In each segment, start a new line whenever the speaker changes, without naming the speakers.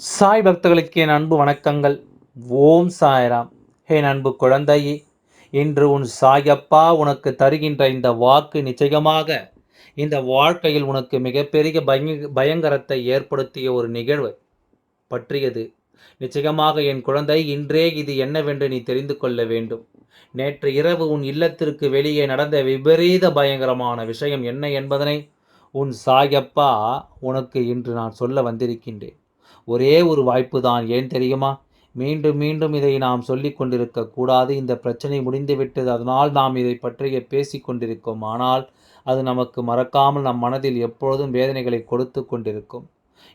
சாய் பக்தர்களுக்கு என் அன்பு வணக்கங்கள். ஓம் சாய்ராம். என் அன்பு குழந்தையே இன்று உன் சாயப்பா உனக்கு தருகின்ற இந்த வாக்கு நிச்சயமாக இந்த வாழ்க்கையில் உனக்கு மிகப்பெரிய பய பயங்கரத்தை ஏற்படுத்திய ஒரு நிகழ்வு பற்றியது. நிச்சயமாக என் குழந்தை இன்றே இது என்னவென்று நீ தெரிந்து கொள்ள வேண்டும். நேற்று இரவு உன் இல்லத்திற்கு வெளியே நடந்த விபரீத பயங்கரமான விஷயம் என்ன என்பதனை உன் சாயப்பா உனக்கு இன்று நான் சொல்ல வந்திருக்கின்றேன். ஒரே ஒரு வாய்ப்பு தான் ஏன் தெரியுமா? மீண்டும் மீண்டும் இதை நாம் சொல்லிக் கொண்டிருக்க கூடாது. இந்த பிரச்சனை முடிந்துவிட்டது அதனால் நாம் இதை பற்றிய பேசி கொண்டிருக்கோம். ஆனால் அது நமக்கு மறக்காமல் நம் மனதில் எப்பொழுதும் வேதனைகளை கொடுத்து கொண்டிருக்கும்.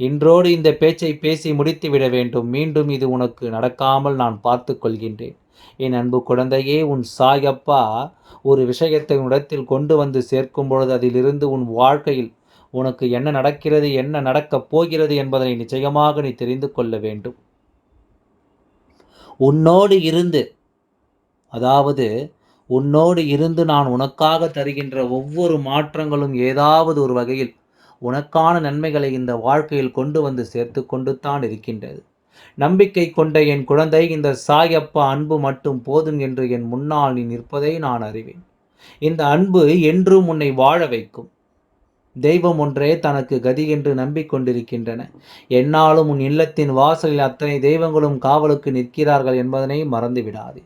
இன்றோடு இந்த பேச்சை பேசி முடித்து விட வேண்டும். மீண்டும் இது உனக்கு நடக்காமல் நான் பார்த்து கொள்கின்றேன். என் அன்பு குழந்தையே உன் சாயப்பா ஒரு விஷயத்தை உன்னிடத்தில் கொண்டு வந்து சேர்க்கும் பொழுது அதிலிருந்து உன் வாழ்க்கையில் உனக்கு என்ன நடக்கிறது என்ன நடக்கப் போகிறது என்பதனை நிச்சயமாக நீ தெரிந்து கொள்ள வேண்டும். உன்னோடு இருந்து அதாவது உன்னோடு இருந்து நான் உனக்காக தருகின்ற ஒவ்வொரு மாற்றங்களும் ஏதாவது ஒரு வகையில் உனக்கான நன்மைகளை இந்த வாழ்க்கையில் கொண்டு வந்து சேர்த்து கொண்டு தான் இருக்கின்றது. நம்பிக்கை கொண்ட என் குழந்தை இந்த சாயப்பா அன்பு மட்டும் போதும் என்று என் முன்னால் நீ நிற்பதை நான் அறிவேன். இந்த அன்பு என்றும் உன்னை வாழ வைக்கும். தெய்வம் ஒன்றே தனக்கு கதி என்று நம்பிக்கொண்டிருக்கின்றன. என்னாலும் உன் இல்லத்தின் வாசலில் அத்தனை தெய்வங்களும் காவலுக்கு நிற்கிறார்கள் என்பதனை மறந்துவிடாது.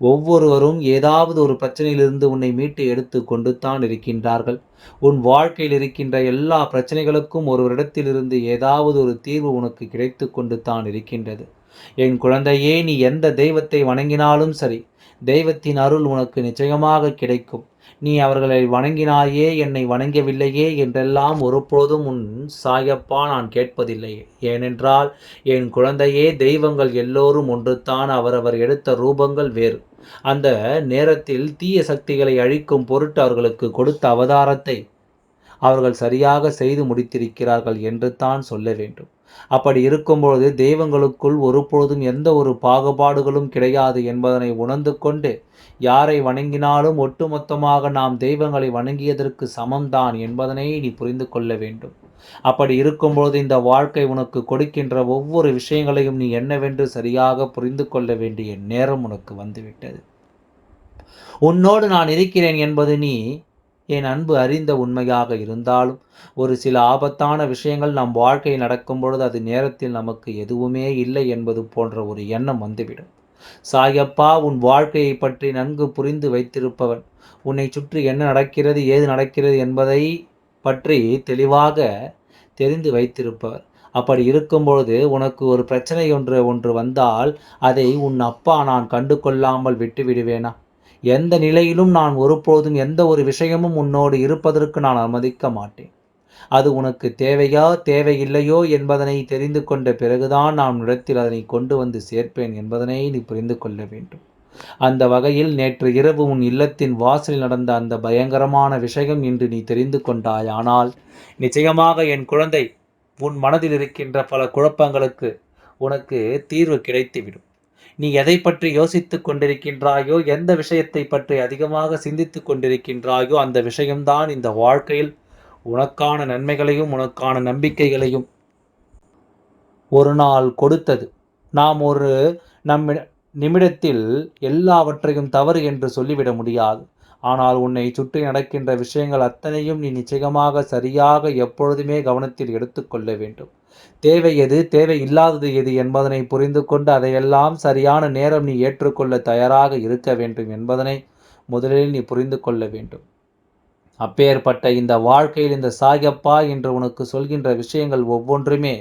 ஒவ்வொருவரும் ஏதாவது ஒரு பிரச்சனையிலிருந்து உன்னை மீட்டு எடுத்து கொண்டு தான் இருக்கின்றார்கள். உன் வாழ்க்கையில் இருக்கின்ற எல்லா பிரச்சனைகளுக்கும் ஒருவரிடத்திலிருந்து ஏதாவது ஒரு தீர்வு உனக்கு கிடைத்து கொண்டு தான் இருக்கின்றது. என் குழந்தையே நீ எந்த தெய்வத்தை வணங்கினாலும் சரி தெய்வத்தின் அருள் உனக்கு நிச்சயமாக கிடைக்கும். நீ அவர்களை வணங்கினாயே என்னை வணங்கவில்லையே என்றெல்லாம் ஒருபோதும் உன் சாயப்பா நான் கேட்பதில்லை. ஏனென்றால் என் குழந்தையே தெய்வங்கள் எல்லோரும் ஒன்றுத்தான் அவரவர் எடுத்த ரூபங்கள் வேறு. அந்த நேரத்தில் தீய சக்திகளை அழிக்கும் பொருட்டு அவர்களுக்கு கொடுத்த அவதாரத்தை அவர்கள் சரியாக செய்து முடித்திருக்கிறார்கள் என்று தான் சொல்ல வேண்டும். அப்படி இருக்கும்பொழுது தெய்வங்களுக்குள் ஒருபொழுதும் எந்த ஒரு பாகுபாடுகளும் கிடையாது என்பதனை உணர்ந்து கொண்டு யாரை வணங்கினாலும் ஒட்டுமொத்தமாக நாம் தெய்வங்களை வணங்கியதற்கு சமம்தான் என்பதனை நீ புரிந்து கொள்ள வேண்டும். அப்படி இருக்கும்பொழுது இந்த வாழ்க்கை உனக்கு கொடுக்கின்ற ஒவ்வொரு விஷயங்களையும் நீ என்னவென்று சரியாக புரிந்து கொள்ள வேண்டிய நேரம் உனக்கு வந்துவிட்டது. உன்னோடு நான் இருக்கிறேன் என்பது நீ என் அன்பு அறிந்த உண்மையாக இருந்தாலும் ஒரு சில ஆபத்தான விஷயங்கள் நம் வாழ்க்கையில் நடக்கும் பொழுது அது நேரத்தில் நமக்கு எதுவுமே இல்லை என்பது போன்ற ஒரு எண்ணம் வந்துவிடும். சாயப்பா உன் வாழ்க்கையை பற்றி நன்கு புரிந்து வைத்திருப்பவன் உன்னை சுற்றி என்ன நடக்கிறது ஏது நடக்கிறது என்பதை பற்றி தெளிவாக தெரிந்து வைத்திருப்பவர். அப்படி இருக்கும்பொழுது உனக்கு ஒரு பிரச்சனை ஒன்று ஒன்று வந்தால் அதை உன் அப்பா நான் கண்டு கொள்ளாமல் விட்டு விடுவேனா எந்த நிலையிலும் நான் ஒருபோதும் எந்த ஒரு விஷயமும் உன்னோடு இருப்பதற்கு நான் அனுமதிக்க மாட்டேன். அது உனக்கு தேவையா தேவையில்லையோ என்பதனை தெரிந்து கொண்ட பிறகுதான் நான் இடத்தில் அதனை கொண்டு வந்து சேர்ப்பேன் என்பதனை நீ புரிந்து கொள்ள வேண்டும். அந்த வகையில் நேற்று இரவு உன் இல்லத்தின் வாசலில் நடந்த அந்த பயங்கரமான விஷயம் இன்று நீ தெரிந்து கொண்டாய் ஆனால் நிச்சயமாக என் குழந்தை உன் மனதில் இருக்கின்ற பல குழப்பங்களுக்கு உனக்கு தீர்வு கிடைத்துவிடும். நீ எதை பற்றி யோசித்து கொண்டிருக்கின்றாயோ எந்த விஷயத்தை பற்றி அதிகமாக சிந்தித்து கொண்டிருக்கின்றாயோ அந்த விஷயம்தான் இந்த வாழ்க்கையில் உனக்கான நன்மைகளையும் உனக்கான நம்பிக்கைகளையும் ஒரு நாள் கொடுத்தது. நாம் ஒரு நம் நிமிடத்தில் எல்லாவற்றையும் தவறு என்று சொல்லிவிட முடியாது. ஆனால் உன்னை சுற்றி நடக்கின்ற விஷயங்கள் அத்தனையும் நீ நிச்சயமாக சரியாக எப்பொழுதுமே கவனத்தில் எடுத்துக்கொள்ள வேண்டும். தேவை எது? தேவை இல்லாதது எது என்பதனை புரிந்து கொண்டு அதையெல்லாம் சரியான நேரம் நீ ஏற்றுக்கொள்ள தயாராக இருக்க வேண்டும் என்பதனை முதலில் நீ புரிந்து கொள்ள வேண்டும். அப்பேற்பட்ட இந்த வாழ்க்கையில் இந்த சாயப்பா என்று உனக்கு சொல்கின்ற விஷயங்கள் ஒவ்வொன்றுமே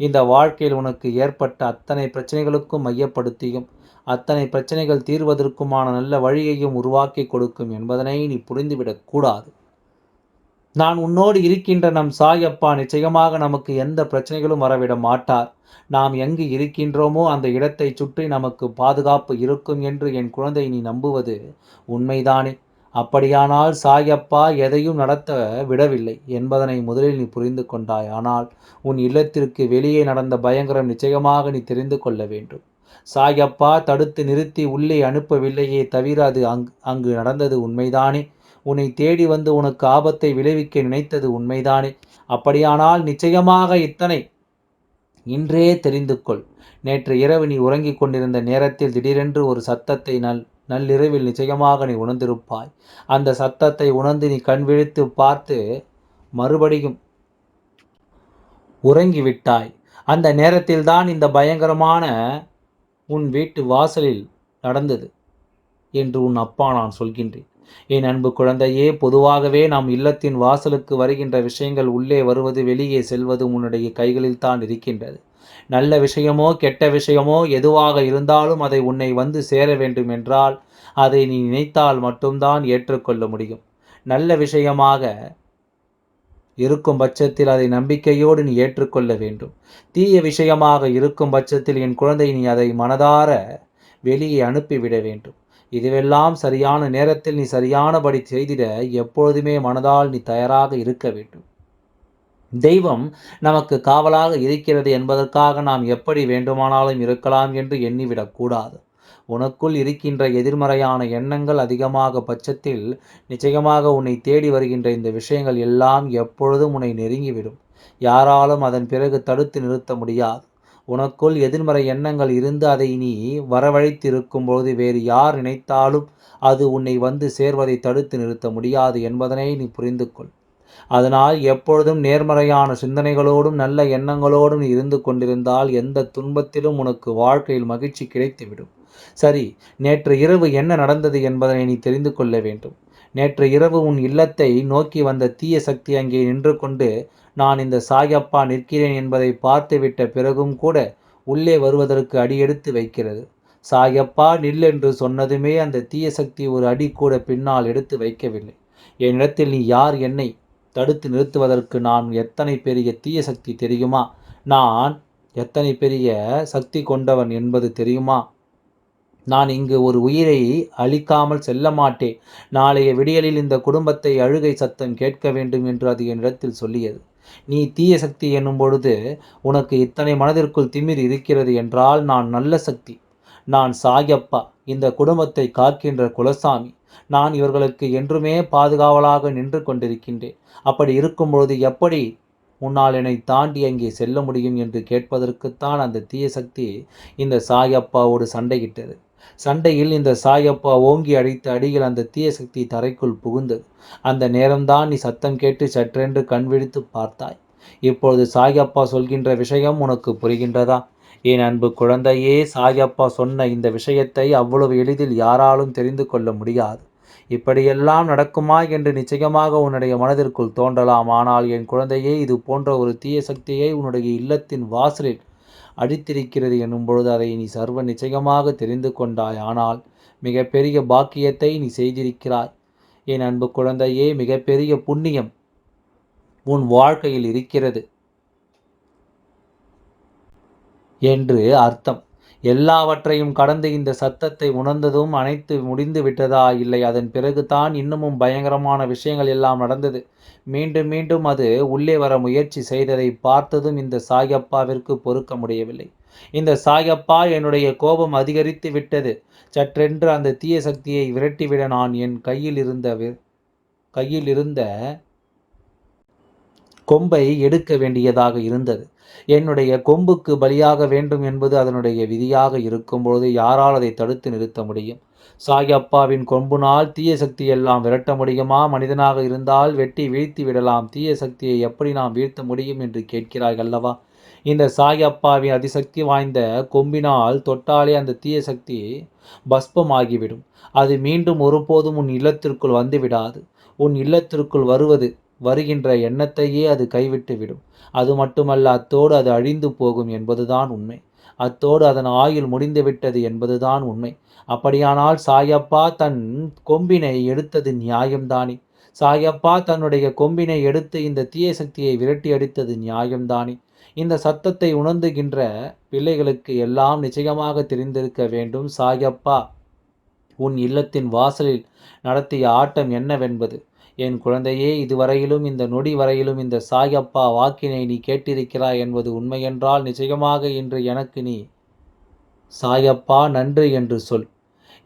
இந்த வாழ்க்கையில் உனக்கு ஏற்பட்ட அத்தனை பிரச்சனைகளுக்கும் மையப்படுத்தியும் அத்தனை பிரச்சனைகள் தீர்வதற்குமான நல்ல வழியையும் உருவாக்கி கொடுக்கும் என்பதனை நீ புரிந்துவிடக்கூடாது நான் உன்னோடு இருக்கின்ற நம் சாயப்பா நிச்சயமாக நமக்கு எந்த பிரச்சனைகளும் வரவிட மாட்டார். நாம் எங்கு இருக்கின்றோமோ அந்த இடத்தை சுற்றி நமக்கு பாதுகாப்பு இருக்கும் என்று என் குழந்தை நீ நம்புவது உண்மைதானே? அப்படியானால் சாயப்பா எதையும் நடத்த விடவில்லை என்பதனை முதலில் நீ புரிந்து கொண்டாய். ஆனால் உன் இல்லத்திற்கு வெளியே நடந்த பயங்கரம் நிச்சயமாக நீ தெரிந்து கொள்ள வேண்டும். சாயப்பா தடுத்து நிறுத்தி உள்ளே அனுப்பவில்லையே தவிர அது அங் அங்கு நடந்தது உண்மைதானே? உன்னை தேடி வந்து உனக்கு ஆபத்தை விளைவிக்க நினைத்தது உண்மைதானே? அப்படியானால் நிச்சயமாக இத்தனை. இன்றே தெரிந்து கொள். நேற்று இரவு நீ உறங்கிக் கொண்டிருந்த நேரத்தில் திடீரென்று ஒரு சத்தத்தை நல் நள்ளிரவில் நிச்சயமாக நீ உணர்ந்திருப்பாய். அந்த சத்தத்தை உணர்ந்து நீ கண் விழித்து பார்த்து மறுபடியும் உறங்கிவிட்டாய். அந்த நேரத்தில்தான் இந்த பயங்கரமான உன் வீட்டு வாசலில் நடந்தது என்று உன் அப்பா நான் சொல்கின்றேன். என் அன்பு குழந்தையே பொதுவாகவே நாம் இல்லத்தின் வாசலுக்கு வருகின்ற விஷயங்கள் உள்ளே வருவது வெளியே செல்வது உன்னுடைய கைகளில் தான் இருக்கின்றது. நல்ல விஷயமோ கெட்ட விஷயமோ எதுவாக இருந்தாலும் அதை உன்னை வந்து சேர வேண்டும் என்றால் அதை நீ நினைத்தால் மட்டும்தான் ஏற்றுக்கொள்ள முடியும். நல்ல விஷயமாக இருக்கும் பட்சத்தில் அதை நம்பிக்கையோடு நீ ஏற்றுக்கொள்ள வேண்டும். தீய விஷயமாக இருக்கும் பட்சத்தில் என் குழந்தை நீ அதை மனதார வெளியே அனுப்பிவிட வேண்டும். இதுவெல்லாம் சரியான நேரத்தில் நீ சரியானபடி செய்திட எப்பொழுதுமே மனதால் நீ தயாராக இருக்க வேண்டும். தெய்வம் நமக்கு காவலாக இருக்கிறது என்பதற்காக நாம் எப்படி வேண்டுமானாலும் இருக்கலாம் என்று எண்ணிவிடக்கூடாது உனக்குள் இருக்கின்ற எதிர்மறையான எண்ணங்கள் அதிகமாக பட்சத்தில் நிச்சயமாக உன்னை தேடி வருகின்ற இந்த விஷயங்கள் எல்லாம் எப்பொழுதும் உன்னை நெருங்கிவிடும். யாராலும் அதன் பிறகு தடுத்து நிறுத்த முடியாது. உனக்குள் எதிர்மறை எண்ணங்கள் இருந்து அதை நீ வரவழைத்து இருக்கும்போது வேறு யார் நினைத்தாலும் அது உன்னை வந்து சேர்வதை தடுத்து நிறுத்த முடியாது என்பதனை நீ புரிந்து கொள் அதனால் எப்பொழுதும் நேர்மறையான சிந்தனைகளோடும் நல்ல எண்ணங்களோடும் நீ இருந்து கொண்டிருந்தால் எந்த துன்பத்திலும் உனக்கு வாழ்க்கையில் மகிழ்ச்சி கிடைத்துவிடும். சரி நேற்று இரவு என்ன நடந்தது என்பதனை நீ தெரிந்து கொள்ள வேண்டும். நேற்று இரவு உன் இல்லத்தை நோக்கி வந்த தீய சக்தி அங்கே நின்று கொண்டு நான் இந்த சாயப்பா நிற்கிறேன் என்பதை பார்த்துவிட்ட பிறகும் கூட உள்ளே வருவதற்கு அடியெடுத்து வைக்கிறது. சாயப்பா நில் என்று சொன்னதுமே அந்த தீய சக்தி ஒரு அடி கூட பின்னால் எடுத்து வைக்கவில்லை. என்னிடத்தில் நீ யார் என்னை தடுத்து நிறுத்துவதற்கு நான் எத்தனை பெரிய தீய சக்தி தெரியுமா? நான் எத்தனை பெரிய சக்தி கொண்டவன் என்பது தெரியுமா? நான் இங்கு ஒரு உயிரை அழிக்காமல் செல்ல மாட்டேன் நாளைய விடியலில் இந்த குடும்பத்தை அழுகை சத்தம் கேட்க வேண்டும் என்று அது என்னிடத்தில் சொல்லியது. நீ தீய சக்தி என்னும் பொழுது உனக்கு இத்தனை மனதிற்குள் திமிர் இருக்கிறது என்றால் நான் நல்ல சக்தி. நான் சாயப்பா இந்த குடும்பத்தை காக்கின்ற குலசாமி. நான் இவர்களுக்கு என்றுமே பாதுகாவலாக நின்று கொண்டிருக்கின்றேன். அப்படி இருக்கும்பொழுது எப்படி உன்னால் என்னை தாண்டி அங்கே செல்ல முடியும் என்று கேட்பதற்குத்தான் அந்த தீய சக்தி இந்த சாயப்பாவோடு சண்டையிட்டது. சண்டையில் இந்த சாயப்பா ஓங்கி அடித்த அடியில் அந்த தீய சக்தி தரைக்குள் புகுந்தது. அந்த நேரம்தான் நீ சத்தம் கேட்டு சற்றென்று கண் விழித்து பார்த்தாய். இப்பொழுது சாயப்பா சொல்கின்ற விஷயம் உனக்கு புரிகின்றதா? என் அன்பு குழந்தையே சாயப்பா சொன்ன இந்த விஷயத்தை அவ்வளவு எளிதில் யாராலும் தெரிந்து கொள்ள முடியாது. இப்படியெல்லாம் நடக்குமா என்று நிச்சயமாக உன்னுடைய மனதிற்குள் தோன்றலாம். ஆனால் என் குழந்தையே இது போன்ற ஒரு தீய சக்தியை உன்னுடைய இல்லத்தின் வாசலில் அடித்திருக்கிறது என்னும் பொழுது அதை நீ சர்வ நிச்சயமாக தெரிந்து கொண்டாய். ஆனால் மிகப்பெரிய பாக்கியத்தை நீ செய்திருக்கிறாய். என் அன்பு குழந்தையே மிகப்பெரிய புண்ணியம் உன் வாழ்க்கையில் இருக்கிறது என்று அர்த்தம். எல்லாவற்றையும் கடந்து இந்த சத்தத்தை உணர்ந்ததும் அனைத்து முடிந்து விட்டதா? இல்லை அதன் பிறகுதான் இன்னமும் பயங்கரமான விஷயங்கள் எல்லாம் நடந்தது. மீண்டும் மீண்டும் அது உள்ளே வர முயற்சி செய்ததை பார்த்ததும் இந்த சாயப்பாவிற்கு பொறுக்க முடியவில்லை. இந்த சாயப்பா என்னுடைய கோபம் அதிகரித்து விட்டது. சற்றென்று அந்த தீய சக்தியை விரட்டிவிட நான் என் கையில் இருந்த கையில் இருந்த கொம்பை எடுக்க வேண்டியதாக இருந்தது. என்னுடைய கொம்புக்கு பலியாக வேண்டும் என்பது அதனுடைய விதியாக இருக்கும்பொழுது யாரால் அதை தடுத்து நிறுத்த முடியும்? சாயப்பாவின் கொம்புனால் தீய சக்தியெல்லாம் விரட்ட முடியுமா? மனிதனாக இருந்தால் வெட்டி வீழ்த்தி விடலாம். தீய சக்தியை எப்படி நாம் வீழ்த்த முடியும் என்று கேட்கிறாய் அல்லவா? இந்த சாயப்பாவின் அதிசக்தி வாய்ந்த கொம்பினால் தொட்டாலே அந்த தீய சக்தி பஸ்பமாகிவிடும். அது மீண்டும் ஒருபோதும் உன் இல்லத்திற்குள் வந்துவிடாது உன் இல்லத்திற்குள் வருவது வருகின்ற எண்ணத்தையே அது கைவிட்டுவிடும். அது மட்டுமல்ல அத்தோடு அது அழிந்து போகும் என்பதுதான் உண்மை. அத்தோடு அதன் ஆயுள் முடிந்துவிட்டது என்பதுதான் உண்மை. அப்படியானால் சாயப்பா தன் கொம்பினை எடுத்தது நியாயம்தானே? சாயப்பா தன்னுடைய கொம்பினை எடுத்து இந்த தீய சக்தியை விரட்டி அடித்தது நியாயம்தானே? இந்த சத்தத்தை உணர்ந்துகின்ற பிள்ளைகளுக்கு எல்லாம் நிச்சயமாக தெரிந்திருக்க வேண்டும் சாயப்பா. உன் இல்லத்தின் வாசலில் நடத்திய ஆட்டம் என்னவென்பது? என் குழந்தையே இதுவரையிலும் இந்த நொடி வரையிலும் இந்த சாயப்பா வாக்கினை நீ கேட்டிருக்கிறாய் என்பது உண்மையென்றால் நிச்சயமாக இன்று எனக்கு நீ சாயப்பா நன்று என்று சொல்.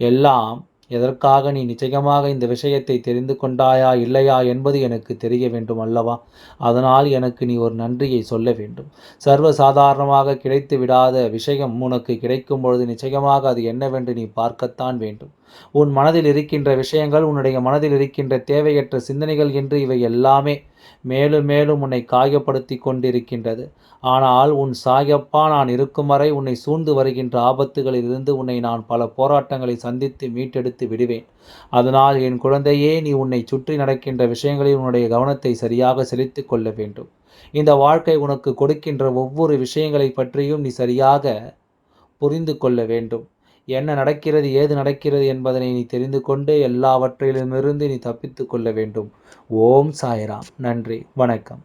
எல்லாம் எதற்காக நீ நிச்சயமாக இந்த விஷயத்தை தெரிந்து கொண்டாயா இல்லையா என்பது எனக்கு தெரிய வேண்டும் அல்லவா? அதனால் எனக்கு நீ ஒரு நன்றியை சொல்ல வேண்டும். சர்வ சாதாரணமாக கிடைத்து விடாத விஷயம் உனக்கு கிடைக்கும் பொழுது நிச்சயமாக அது என்னவென்று நீ பார்க்கத்தான் வேண்டும். உன் மனதில் இருக்கின்ற விஷயங்கள் உன்னுடைய மனதில் இருக்கின்ற தேவையற்ற சிந்தனைகள் என்று இவை எல்லாமே மேலும் மேலும் உன்னை காயப்படுத்தி கொண்டிருக்கின்றது. ஆனால் உன் சாயப்பா நான் இருக்கும் வரை உன்னை சூழ்ந்து வருகின்ற ஆபத்துகளில் இருந்து உன்னை நான் பல போராட்டங்களை சந்தித்து மீட்டெடுத்து விடுவேன். அதனால் என் குழந்தையே நீ உன்னை சுற்றி நடக்கின்ற விஷயங்களில் உன்னுடைய கவனத்தை சரியாக செலுத்தி கொள்ள வேண்டும். இந்த வாழ்க்கை உனக்கு கொடுக்கின்ற ஒவ்வொரு விஷயங்களை பற்றியும் நீ சரியாக புரிந்து கொள்ள வேண்டும். என்ன நடக்கிறது ஏது நடக்கிறது என்பதனை நீ தெரிந்து கொண்டு எல்லாவற்றிலுமிருந்து நீ தப்பித்து கொள்ள வேண்டும். ஓம் சாய்ராம். நன்றி. வணக்கம்.